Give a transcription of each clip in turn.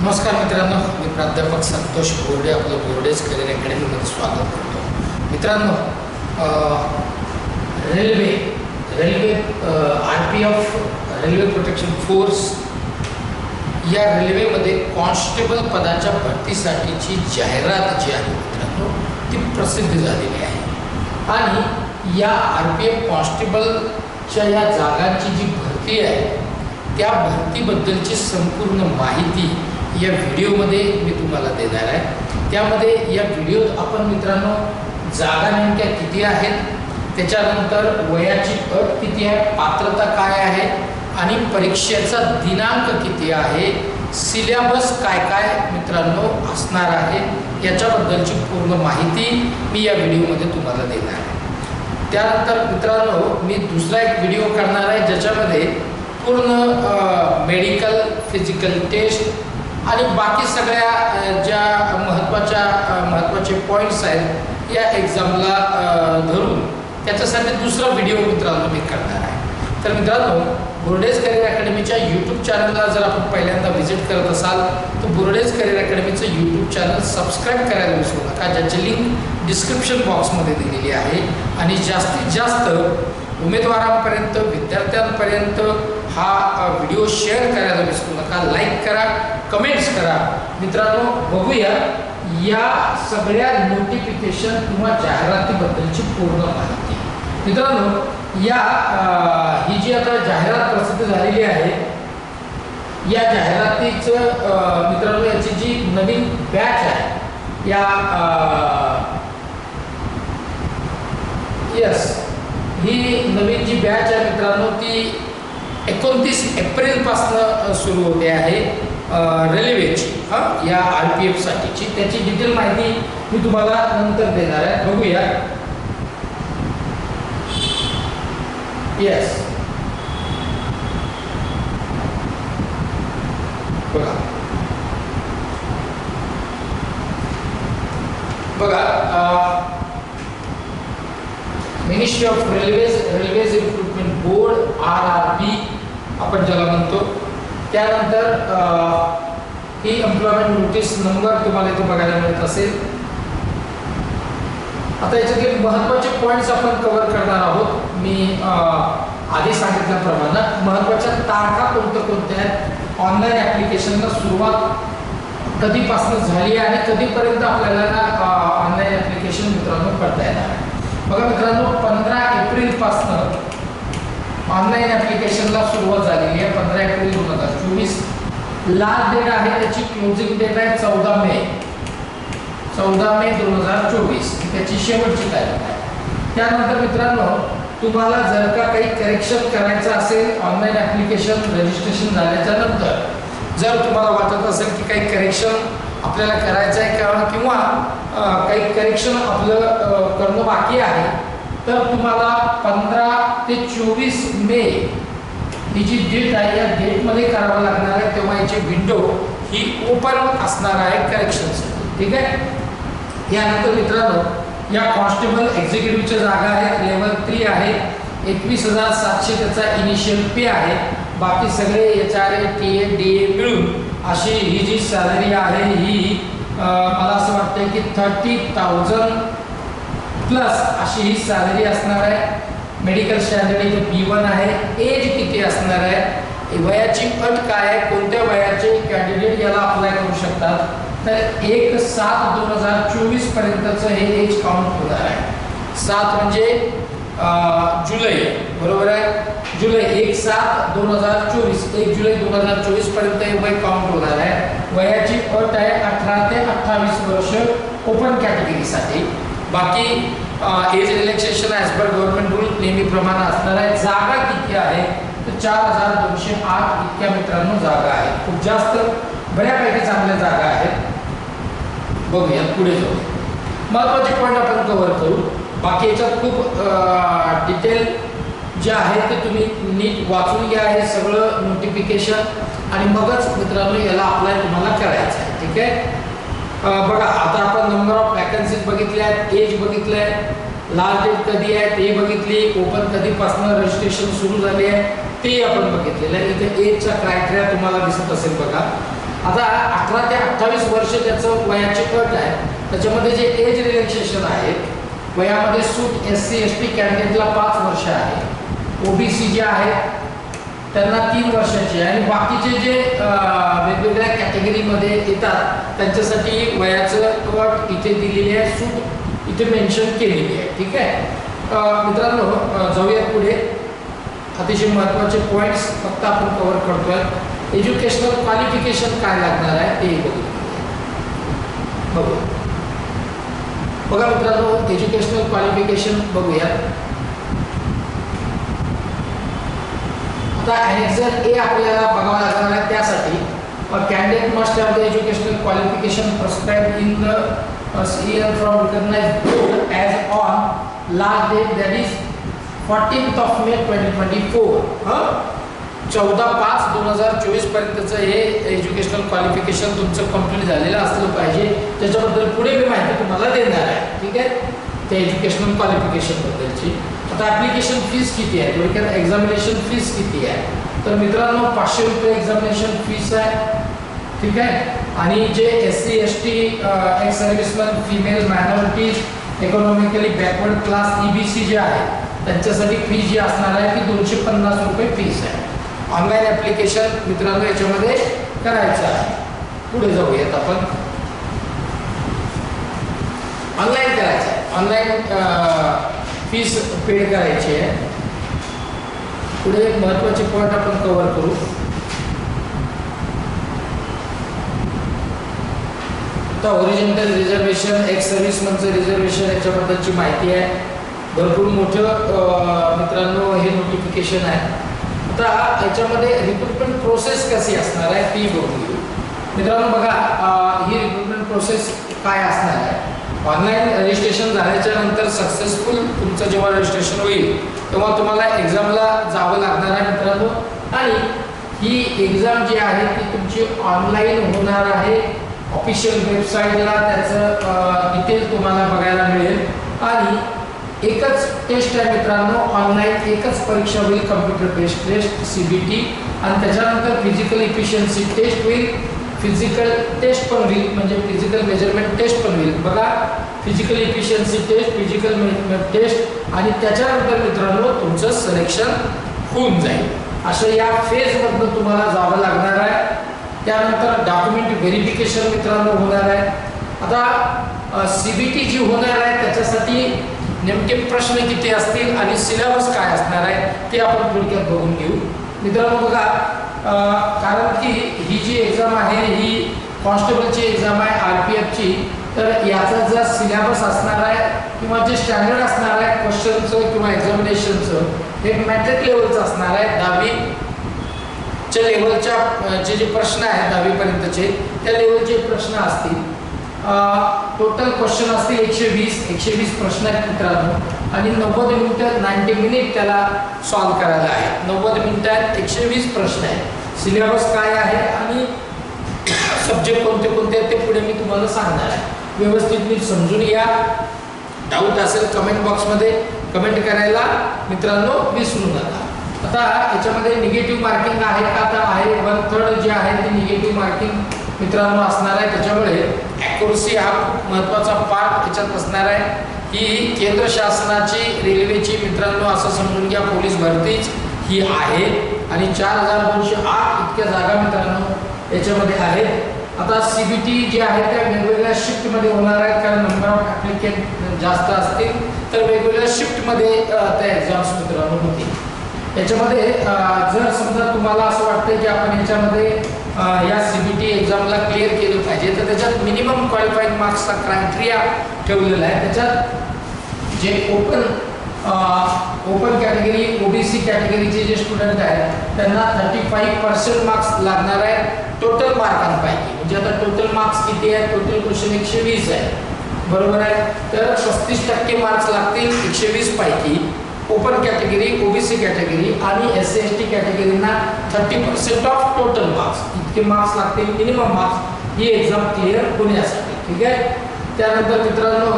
नमस्कार मित्रांनो मी प्राध्यापक संतोष बोर्डे आपलं बोर्डेज करिअर अकॅडमीमध्ये स्वागत करतो. मित्रांनो railway railway R P F railway protection force या रेल्वेमध्ये कॉन्स्टेबल पदाच्या भरतीसाठीची जाहिरात जी आहे मित्रांनो ती प्रसिद्ध झालेली आहे. आणि या आर पी एफ कॉन्स्टेबलच्या या जागांची जी भरती आहे त्या भरतीबद्दलची संपूर्ण माहिती या व्हिडिओमध्ये मी तुम्हाला देणार आहे. त्यामध्ये या व्हिडिओत आपण मित्रांनो जागा नेमक्या किती आहेत? त्याच्यानंतर वयाची अट किती आहे? पात्रता काय आहे? आणि परीक्षेचा दिनांक किती आहे? सिलेबस काय काय मित्रांनो असणार आहे? याच्याबद्दलची पूर्ण माहिती मी या व्हिडिओमध्ये तुम्हाला देणार आहे. त्यानंतर मित्रांनो मी दुसरा एक व्हिडिओ करणार आहे ज्याच्यामध्ये पूर्ण मेडिकल फिजिकल टेस्ट आणि बाकी सगळ्या ज्या महत्त्वाच्या महत्त्वाचे पॉईंट्स आहेत या एक्झामला धरून त्याच्यासाठी दुसरा व्हिडिओ मित्रांनो मी करणार आहे. तर मित्रांनो बुर्डेज करिअर अकॅडमीच्या यूट्यूब चॅनलला जर आपण पहिल्यांदा व्हिजिट करत असाल तर बुर्डेज करिअर अकॅडमीचं यूट्यूब चॅनल सबस्क्राईब करायला विसरू नका ज्याची लिंक डिस्क्रिप्शन बॉक्समध्ये दिलेली आहे. आणि जास्तीत जास्त उमेदवारांपर्यंत विद्यार्थ्यांपर्यंत हा व्हिडिओ शेअर करायला विसरू नका. लाईक करा कमेंट्स करा. मित्रांनो बघूया या सगळ्या नोटिफिकेशन किंवा जाहिरातीबद्दलची पूर्ण माहिती. मित्रांनो या ही जी आता जाहिरात प्रसिद्ध झालेली आहे या जाहिरातीचं मित्रांनो याची जी नवीन बॅच आहे या yes he Naveen G batch आहे मित्रांनो ती एकोणतीस एप्रिलपासनं सुरू होते आहे रेल्वेची हां या आर पी एफसाठीची त्याची डिटेल माहिती मी तुम्हाला नंतर देणार आहे. बघूया. येस बघा. बघा ministry of railways railways recruitment board R R B आपण ज्याला म्हणतो. त्यानंतर ही एम्प्लॉयमेंट नोटीस नंबर तुम्हाला इथे बघायला मिळत असेल. आता याच्यातले महत्त्वाचे पॉईंट्स आपण कव्हर करणार आहोत. मी आधी सांगितल्याप्रमाणे महत्त्वाच्या तारखा कोणत्या कोणत्या आहेत? ऑनलाईन ॲप्लिकेशनला सुरुवात कधीपासून झाली आहे आणि कधीपर्यंत आपल्याला ऑनलाईन ॲप्लिकेशन मित्रांनो करता येणार आहे. बघा मित्रांनो पंधरा एप्रिलपासनं ऑनलाईन ॲप्लिकेशनला सुरुवात झालेली आहे पंधरा एप्रिल दोन हजार चोवीस. लास्ट डेट आहे त्याची क्लोजिंग डेट आहे चौदा मे. चौदा मे दोन हजार चोवीस. त्याची शेवटची तारीख आहे. त्यानंतर मित्रांनो तुम्हाला जर का काही करेक्शन करायचं असेल ऑनलाईन ॲप्लिकेशन रजिस्ट्रेशन झाल्याच्यानंतर जर तुम्हाला वाटत असेल की काही करेक्शन आपल्याला करायचं आहे का किंवा काही करेक्शन आपलं करणं बाकी आहे तर तुम्हाला पंधरा ते चोवीस मे ही जी डेट आहे या डेटमध्ये करावं लागणार आहे तेव्हा याची विंडो ही ओपन असणार आहे करेक्शनसाठी ठीक आहे? यानंतर मित्रांनो या कॉन्स्टेबल एक्झिक्युटिव्हच्या जागा आहेत लेवल थ्री आहे. एकवीस हजार सातशे त्याचा इनिशियल पे आहे. बाकी सगळे H R A T A D A मिळून अशी ही जी सॅलरी आहे ही मला असं वाटतं की थर्टी थाउजंड प्लस अशी ही सॅलरी असणार आहे. मेडिकल स्टँडर्ड इथे बी वन आहे एज किती असणार आहे? वयाची अट काय आहे? कोणत्या वयाचे कॅन्डिडेट याला अप्लाय करू शकतात? तर एक सात दोन हजार चोवीस पर्यंतचं हे एज काउंट होणार आहे. सात म्हणजे जुलै बरोबर आहे? जुलै एक सात दोन हजार चोवीस एक जुलै दोन हजार चोवीसपर्यंत हे वय काउंट होणार आहे. वयाची अट आहे अठरा ते अठ्ठावीस वर्ष ओपन कॅटेगरीसाठी बाकी age relaxation as per government rule नेहमीप्रमाणे असणार आहे. जागा किती आहे? तर चार हजार दोनशे आठ इतक्या मित्रांनो जागा आहे खूप जास्त बऱ्यापैकी चांगल्या जागा आहेत. बघूया पुढे जाऊ. महत्त्वाचे पॉईंट आपण कव्हर करू. बाकी याच्यात खूप डिटेल जे आहे ते तुम्ही नीट वाचून घ्या. हे सगळं नोटिफिकेशन आणि मगच मित्रांनो याला अप्लाय तुम्हाला करायचं आहे. ठीक आहे? बघा आता आपण नंबर ऑफ वॅकन्सीज बघितल्या आहेत एज बघितलं आहे लास्ट डेट कधी आहे ते बघितली ओपन कधीपासून रजिस्ट्रेशन सुरू झाले आहे ते आपण बघितलेलं आहे. इथे एजचा क्रायटेरिया तुम्हाला दिसत असेल बघा. आता अठरा ते अठ्ठावीस वर्ष त्याचं वयाचे कट आहे त्याच्यामध्ये जे एज रिलॅक्सेशन आहे वयामध्ये सूट एस सी एस टी कॅन्डिडेटला पाच वर्ष आहे. ओबीसी जे आहेत त्यांना तीन वर्षाची आहे. आणि बाकीचे जे वेगवेगळ्या कॅटेगरीमध्ये येतात त्यांच्यासाठी वयाचं अट इथे दिलेली आहे सूट इथे मेन्शन केलेली आहे. ठीक आहे? मित्रांनो जाऊया जाऊयात पुढे. अतिशय महत्त्वाचे पॉईंट्स फक्त आपण कव्हर करतोय. एज्युकेशनल क्वालिफिकेशन काय लागणार आहे ते बघू. बघू. बघा मित्रांनो एज्युकेशनल क्वालिफिकेशन बघूयात. आता ॲनेक्झर ए आपल्याला बघावं लागणार आहे त्यासाठी candidate must have the educational qualification prescribe in the year from recognise board as on last date that is fourteenth of May twenty twenty four हां? चौदा पाच दोन हजार चोवीसपर्यंतचं हे एज्युकेशनल क्वालिफिकेशन तुमचं कंप्लीट झालेलं असलं पाहिजे. त्याच्याबद्दल पुढे मी माहिती तुम्हाला देणार आहे. ठीक आहे? त्या एज्युकेशनल क्वालिफिकेशनबद्दलची आता ॲप्लिकेशन फीस किती आहे? थोडक्यात एक्झामिनेशन फीस किती आहे? तर मित्रांनो पाचशे रुपये एक्झामिनेशन फीस आहे. ठीक आहे? आणि जे S C S T ex serviceman female minorities economically backward class E B C जे आहे त्यांच्यासाठी फी जी असणार आहे ती दोनशे पन्नास रुपये फीस आहे. ऑनलाईन ॲप्लिकेशन मित्रांनो याच्यामध्ये करायचं आहे. पुढे जाऊयात आपण. ऑनलाईन करायचं आहे. ऑनलाईन फीस पेड करायची आहे. पुढे एक महत्त्वाचे पॉईंट आपण कव्हर करू. आता ओरिजिनल रिझर्वेशन एक्स सर्व्हिसमनचं रिझर्वेशन याच्याबद्दलची माहिती आहे. भरपूर मोठं मित्रांनो हे नोटिफिकेशन आहे. आता याच्यामध्ये रिक्रुटमेंट प्रोसेस कशी असणार आहे ती बघू मित्रांनो बघा ही रिक्रुटमेंट प्रोसेस काय असणार आहे? ऑनलाईन रजिस्ट्रेशन झाल्याच्यानंतर सक्सेसफुल तुमचं जेव्हा रजिस्ट्रेशन होईल तेव्हा तुम्हाला एक्झामला जावं लागणार आहे मित्रांनो. आणि ही एक्झाम जी आहे ती तुमची ऑनलाईन होणार आहे. ऑफिशियल वेबसाईटला त्याचं डिटेल तुम्हाला बघायला मिळेल. आणि एकच टेस्ट आहे मित्रांनो ऑनलाईन एकच परीक्षा होईल computer based test C B T आणि त्याच्यानंतर फिजिकल इफिशियन्सी टेस्ट होईल. फिजिकल टेस्ट पण होईल म्हणजे physical measurement test physical efficiency test physical test आणि त्याच्यानंतर मित्रांनो तुमचं सिलेक्शन होऊन जाईल. असं या फेजमधनं तुम्हाला जावं लागणार आहे. त्यानंतर डॉक्युमेंट व्हेरिफिकेशन मित्रांनो होणार आहे. आता सी बी टी जी होणार आहे त्याच्यासाठी नेमके प्रश्न किती असतील आणि सिलेबस काय असणार आहे ते आपण थोडक्यात बघून घेऊ. मित्रांनो बघा कारण की ही जी एक्झाम आहे ही कॉन्स्टेबलची एक्झाम आहे आर पी एफची तर याचा जर सिलेबस असणार आहे किंवा जे स्टँडर्ड असणार आहे क्वेश्चनचं किंवा एक्झामिनेशनचं हे मॅट्रिक लेवलचं असणार आहे दहावी च्या लेवलच्या जे जे प्रश्न आहेत दहावीपर्यंतचे त्या लेवलचे प्रश्न असतील. टोटल क्वेश्चन असतील एकशे वीस एकशे वीस प्रश्न आहेत मित्रांनो. आणि नव्वद मिनिटं नाईन्टी मिनिट त्याला सॉल्व करायला आहे. नव्वद मिनिटात एकशे वीस प्रश्न आहेत. सिलेबस काय आहे आणि सब्जेक्ट कोणते कोणते आहेत ते पुढे मी तुम्हाला सांगणार आहे. व्यवस्थित मी समजून घ्या. डाऊट असेल कमेंट बॉक्समध्ये कमेंट करायला मित्रांनो विसरू नका. आता याच्यामध्ये निगेटिव्ह मार्किंग आहे का? आता आहे. वन थर्ड जे आहे ते निगेटिव्ह मार्किंग मित्रांनो असणार आहे. त्याच्यामुळे ॲक्युरसी हा खूप महत्त्वाचा पार्ट त्याच्यात असणार आहे. ही केंद्र शासनाची रेल्वेची मित्रांनो असं समजून घ्या. पोलीस भरतीच ही आहे. आणि चार हजार दोनशे आठ इतक्या जागा मित्रांनो याच्यामध्ये आहेत. आता सी बी टी जे आहे त्या वेगवेगळ्या शिफ्टमध्ये होणार आहेत कारण नंबर ऑफ ॲप्लिकेंट जास्त असतील तर वेगवेगळ्या शिफ्टमध्ये त्या एक्झाम्स मित्रांनो होतील याच्यामध्ये जर समजा तुम्हाला असं वाटतं की आपण याच्यामध्ये या सी बी टी एक्झामला क्लिअर केलं पाहिजे तर त्याच्यात मिनिमम क्वालिफाईड मार्क्सचा क्रायटेरिया ठेवलेला आहे. त्याच्यात जे ओपन ओपन कॅटेगरी ओबीसी कॅटेगरीचे जे स्टुडंट आहेत त्यांना थर्टी फाईव्ह पर्सेंट मार्क्स लागणार आहे टोटल मार्कांपैकी म्हणजे आता टोटल मार्क्स किती आहे टोटल क्वेश्चन एकशे वीस आहे. बरोबर आहे? तर पस्तीस टक्के मार्क्स लागतील एकशे वीस पैकी ओपन कॅटेगरी ओबीसी कॅटेगरी आणि S C S T कॅटेगरीना thirty percent of total marks इतके मार्क्स लागतील मिनिमम मार्क्स ही एक्झाम क्लिअर होण्यासाठी. ठीक आहे? त्यानंतर मित्रांनो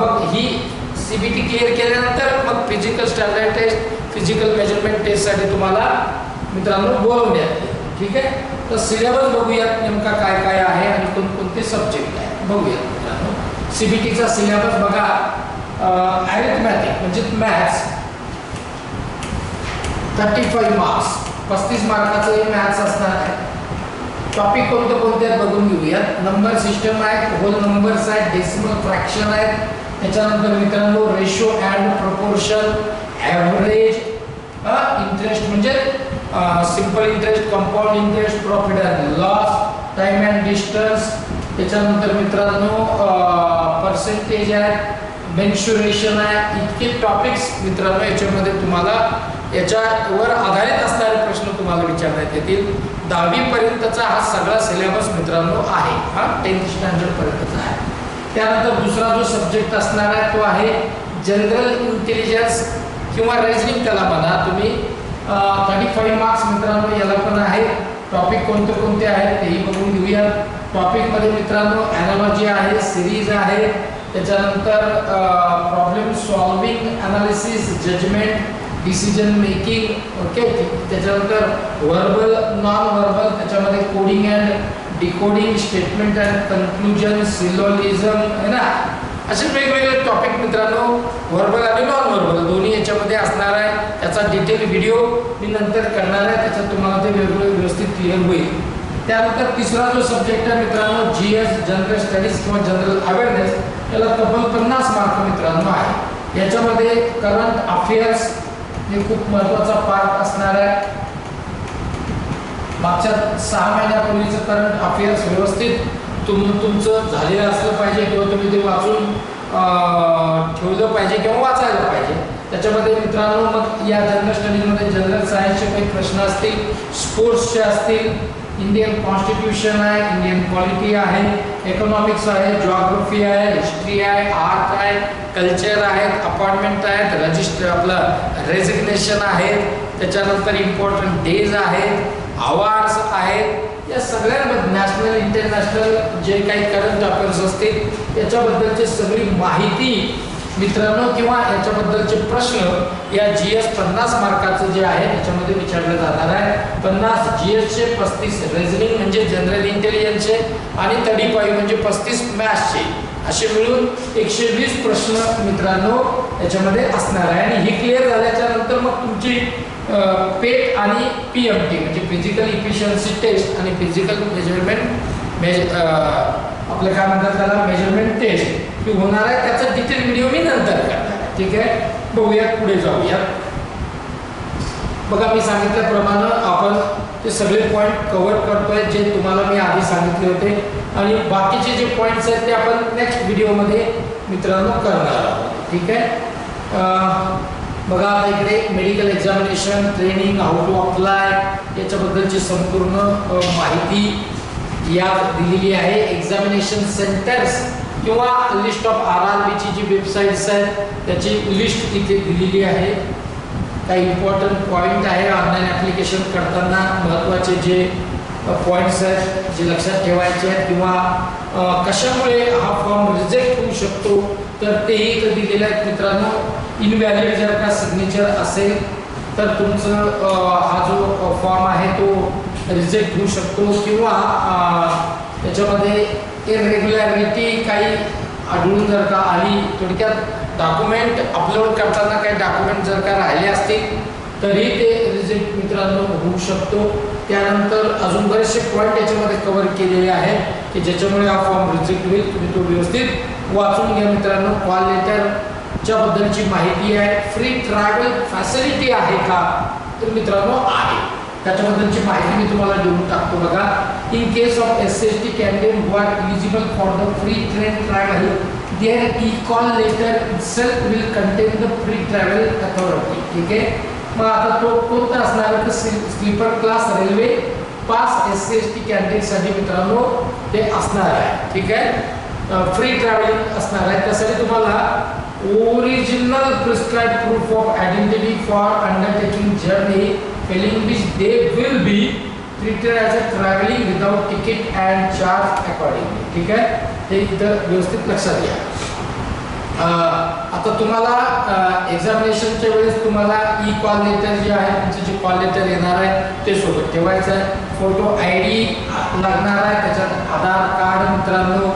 मग ही सी बी टी क्लिअर केल्यानंतर मग physical standard test physical measurement टेस्टसाठी तुम्हाला मित्रांनो बोलवण्यात ठीक आहे? तर सिलेबस बघूयात नेमका काय काय आहे आणि कोणकोणते सब्जेक्ट आहे. बघूयात मित्रांनो. सी बी टीचा सिलेबस बघा. ॲरिथमॅटिक म्हणजे मॅथ्स थर्टी फाईव्ह मार्क्स पस्तीस मार्काचं हे मॅथ्स असणार आहे. टॉपिक कोणते कोणते आहेत बघून घेऊयात. नंबर सिस्टम आहे होल नंबर्स आहेत डेसिमल फ्रॅक्शन आहेत. त्याच्यानंतर मित्रांनो ratio and proportion average interest म्हणजे simple interest compound interest profit and loss time and distance त्याच्यानंतर मित्रांनो पर्सेंटेज आहे मेन्शुरेशन आहे इतके टॉपिक्स मित्रांनो याच्यामध्ये तुम्हाला याच्यावर आधारित असणारे प्रश्न तुम्हाला विचारण्यात येतील. दहावीपर्यंतचा हा सगळा सिलेबस मित्रांनो आहे. हा टेन्थ स्टँडर्डपर्यंतचा आहे. त्यानंतर दुसरा जो सब्जेक्ट असणार आहे तो आहे जनरल इंटेलिजन्स किंवा रेजनिंग त्याला म्हणा तुम्ही थर्टी फाईव्ह मार्क्स मित्रांनो याला पण आहे. टॉपिक कोणते कोणते आहेत तेही बघून घेऊया. टॉपिकमध्ये मित्रांनो ॲनालॉजी आहे सिरीज आहे. त्याच्यानंतर problem solving analysis judgement decision making okay त्याच्यानंतर व्हर्बल नॉन व्हर्बल त्याच्यामध्ये coding and decoding statement and conclusion syllogism है ना? असे वेगवेगळे टॉपिक मित्रांनो व्हर्बल आणि नॉन व्हर्बल दोन्ही याच्यामध्ये असणार आहे. त्याचा डिटेल व्हिडिओ मी नंतर करणार आहे. त्याच्यात तुम्हाला ते वेगवेगळे व्यवस्थित क्लिअर होईल. त्यानंतर तिसरा जो सब्जेक्ट आहे मित्रांनो जी एस जनरल स्टडीज किंवा जनरल अवेअरनेस त्याला तब्बल पन्नास मार्क मित्रांनो आहे. याच्यामध्ये करंट अफेअर्स हे खूप महत्त्वाचा पार्ट असणार आहे. मागच्या सहा महिन्यापूर्वीचं करंट अफेअर्स व्यवस्थित तुम तुमचं झालेलं असलं पाहिजे किंवा तुम्ही ते वाचून ठेवलं पाहिजे किंवा वाचायला पाहिजे. त्याच्यामध्ये मित्रांनो मग या जनरल स्टडीजमध्ये जनरल सायन्सचे काही प्रश्न असतील स्पोर्ट्सचे असतील इंडियन कॉन्स्टिट्यूशन आहे इंडियन पॉलिटी आहे इकॉनॉमिक्स आहे जॉग्रफी आहे हिस्ट्री आहे आर्ट आहे कल्चर आहेत अपॉइंटमेंट आहेत रजिस्टर आपलं रेजिग्नेशन आहेत त्याच्यानंतर इम्पॉर्टंट डेज आहेत अवॉर्ड्स आहेत या सगळ्यांमध्ये नॅशनल इंटरनॅशनल जे काही करंट अफेअर्स असतील याच्याबद्दलची सगळी माहिती मित्रांनो किंवा याच्याबद्दलचे प्रश्न या जी एस पन्नास मार्काचं जे आहे त्याच्यामध्ये विचारलं जाणार आहे. पन्नास जी एसचे पस्तीस रेझनिंग म्हणजे जनरल इंटेलिजन्सचे आणि तडीपाई म्हणजे पस्तीस मॅथ्सचे असे मिळून एकशे वीस प्रश्न मित्रांनो याच्यामध्ये असणार आहे. आणि ही क्लिअर झाल्याच्यानंतर मग तुमची पेट आणि पी एम टी म्हणजे फिजिकल इफिशियन्सी टेस्ट आणि फिजिकल मेजरमेंट मेज आपलं काय म्हणतात त्याला? मेजरमेंट टेस्ट ही होणार आहे. त्याचा डिटेल व्हिडिओ मी नंतर करणार आहे. ठीक आहे? बघूयात पुढे जाऊयात. बघा मी सांगितल्याप्रमाणे आपण ते सगळे पॉईंट कव्हर करतोय जे तुम्हाला मी आधी सांगितले होते. आणि बाकीचे जे पॉईंट्स आहेत ते आपण नेक्स्ट व्हिडिओमध्ये मित्रांनो करणार आहोत. ठीक आहे? बघा आता इकडे medical examination training how to apply याच्याबद्दलची संपूर्ण माहिती यात दिलेली आहे. एक्झामिनेशन सेंटर्स किंवा लिस्ट ऑफ आर आर बीची जी वेबसाईट्स आहेत त्याची लिस्ट तिथे दिलेली आहे. काही इम्पॉर्टंट पॉईंट आहे. ऑनलाईन ॲप्लिकेशन करताना महत्त्वाचे जे पॉईंट्स आहेत जे लक्षात ठेवायचे आहेत किंवा कशामुळे हा फॉर्म रिजेक्ट होऊ शकतो तर तेही इथं दिलेले आहेत मित्रांनो. इनव्हॅलिड जर का सिग्नेचर असेल तर तुमचं हा जो फॉर्म आहे तो रिजेक्ट होऊ शकतो किंवा त्याच्यामध्ये इरेग्युलॅरिटी काही आढळून जर का आली थोडक्यात डॉक्युमेंट अपलोड करताना काही डॉक्युमेंट जर का राहिले असतील तरी ते रिजेक्ट मित्रांनो होऊ शकतो. त्यानंतर अजून बरेचसे पॉईंट याच्यामध्ये कव्हर केलेले आहेत की ज्याच्यामुळे हा फॉर्म रिजेक्ट होईल. तुम्ही तो व्यवस्थित वाचून घ्या मित्रांनो. कॉल लेटरच्या बद्दलची माहिती आहे. फ्री ट्रॅव्हल फॅसिलिटी आहे का? तर मित्रांनो आहे. त्याच्याबद्दलची माहिती मी तुम्हाला देऊन टाकतो बघा. In case of S S T candidate who are eligible for the free train travel their E call letter self will contain the free travel authority ठीक आहे? मग आता तो कोणता असणार आहे तर sleeper class railway pass S C S T कॅन्टीनसाठी मित्रांनो ते असणार आहे ठीक आहे? फ्री ट्रॅव्हलिंग असणार आहे. त्यासाठी तुम्हाला original prescribe proof of identity for undertaking journey filling which they will be treated as a travelling without ticket and charge accordingly ठीक आहे? हे इतर व्यवस्थित लक्षात घ्या. आता तुम्हाला एक्झामिनेशनच्या वेळेस तुम्हाला ई कॉल लेटर जे आहे तुमचं जे कॉल लेटर येणार आहे ते सोबत ठेवायचं आहे. फोटो आय डी लागणार आहे त्याच्यात आधार कार्ड मित्रांनो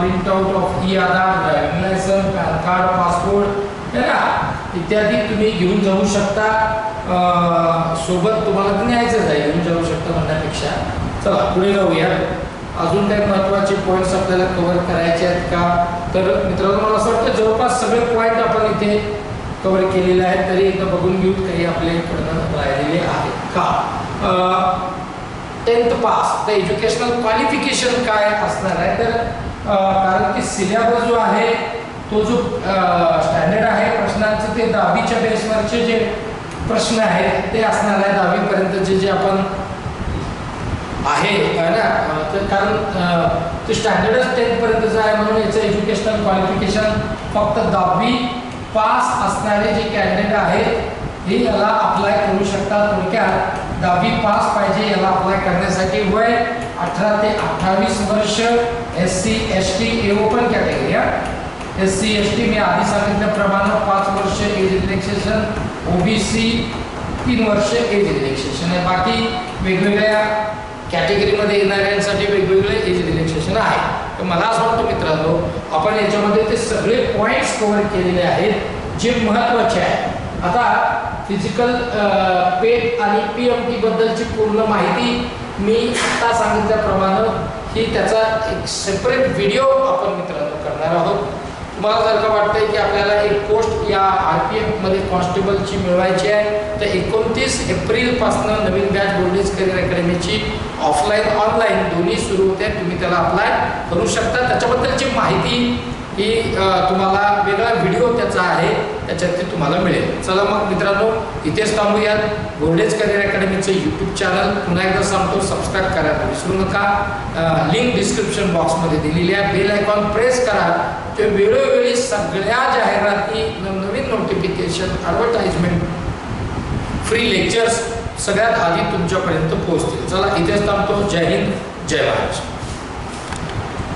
print out of E Aadhaar driving licence PAN card passport है ना इत्यादी तुम्ही घेऊन जाऊ शकता. सोबत तुम्हाला न्यायचंच आहे घेऊन जाऊ शकता म्हणण्यापेक्षा. चला पुढे जाऊया. अजून काही महत्त्वाचे पॉईंट्स आपल्याला कव्हर करायचे आहेत का? तर मित्रांनो मला असं वाटतं जवळपास सगळे पॉईंट आपण इथे कवर केलेले आहेत तरी एकदा बघून घेऊ काही आपले आपल्याकडनं राहिलेले आहेत का? टेन्थ पास तर एज्युकेशनल क्वालिफिकेशन काय असणार आहे? तर कारण की सिलेबस जो आहे तो जो स्टँडर्ड आहे प्रश्नांचे ते दहावीच्या बेसवरचे जे प्रश्न आहेत ते असणार आहे दहावीपर्यंतचे जे आपण आहे. हो ना. तर कारण ते स्टँडर्डच टेन्थपर्यंतचं आहे म्हणून याचं एज्युकेशनल क्वालिफिकेशन फक्त दहावी पास असणारे जे कॅन्डिडेट आहेत हे याला अप्लाय करू शकतात थोडक्यात. दहावी पास पाहिजे याला अप्लाय करण्यासाठी वय अठरा ते अठ्ठावीस वर्ष S C S T A open category S C S T मी आधी सांगितल्याप्रमाणे पाच वर्ष एज रिलॅक्सेशन ओबीसी तीन वर्ष एज रिलॅक्सेशन आहे. बाकी वेगवेगळ्या कॅटेगरीमध्ये येणाऱ्यांसाठी वेगवेगळे एज रिलॅक्सेशन आहे. तर मला असं वाटतं मित्रांनो आपण याच्यामध्ये ते सगळे पॉईंट्स कव्हर केलेले आहेत जे महत्त्वाचे आहे. आता फिजिकल पेट आणि पी एम टीबद्दलची पूर्ण माहिती मी आता सांगितल्याप्रमाणे ही त्याचा एक सेपरेट व्हिडिओ आपण मित्रांनो करणार आहोत. तुम्हाला जर का वाटतंय की आपल्याला एक पोस्ट या आर पी एफमध्ये कॉन्स्टेबलची मिळवायची आहे. तर एकोणतीस एप्रिलपासून नवीन बॅच बोर्डिंग करिअर अकॅडमीची ऑफलाईन ऑनलाईन दोन्ही सुरू होते. तुम्ही त्याला अप्लाय करू शकता. त्याच्याबद्दलची माहिती की तुम्हाला वेगळा व्हिडिओ त्याचा आहे त्याच्यात ते तुम्हाला मिळेल. चला मग मित्रांनो इथेच थांबूयात. गोल्डेज करिअर अकॅडमीचं यूट्यूब चॅनल पुन्हा एकदा सांगतो सबस्क्राईब करायला विसरू नका. लिंक डिस्क्रिप्शन बॉक्समध्ये दिलेली आहे. बेल आयकॉन प्रेस करा. ते वेळोवेळी सगळ्या जाहिराती नवनवीन नोटिफिकेशन ॲडव्हर्टाईजमेंट फ्री लेक्चर्स सगळ्यात आधी तुमच्यापर्यंत पोहोचतील. चला इथेच थांबतो. जय हिंद. जय महाराष्ट्र.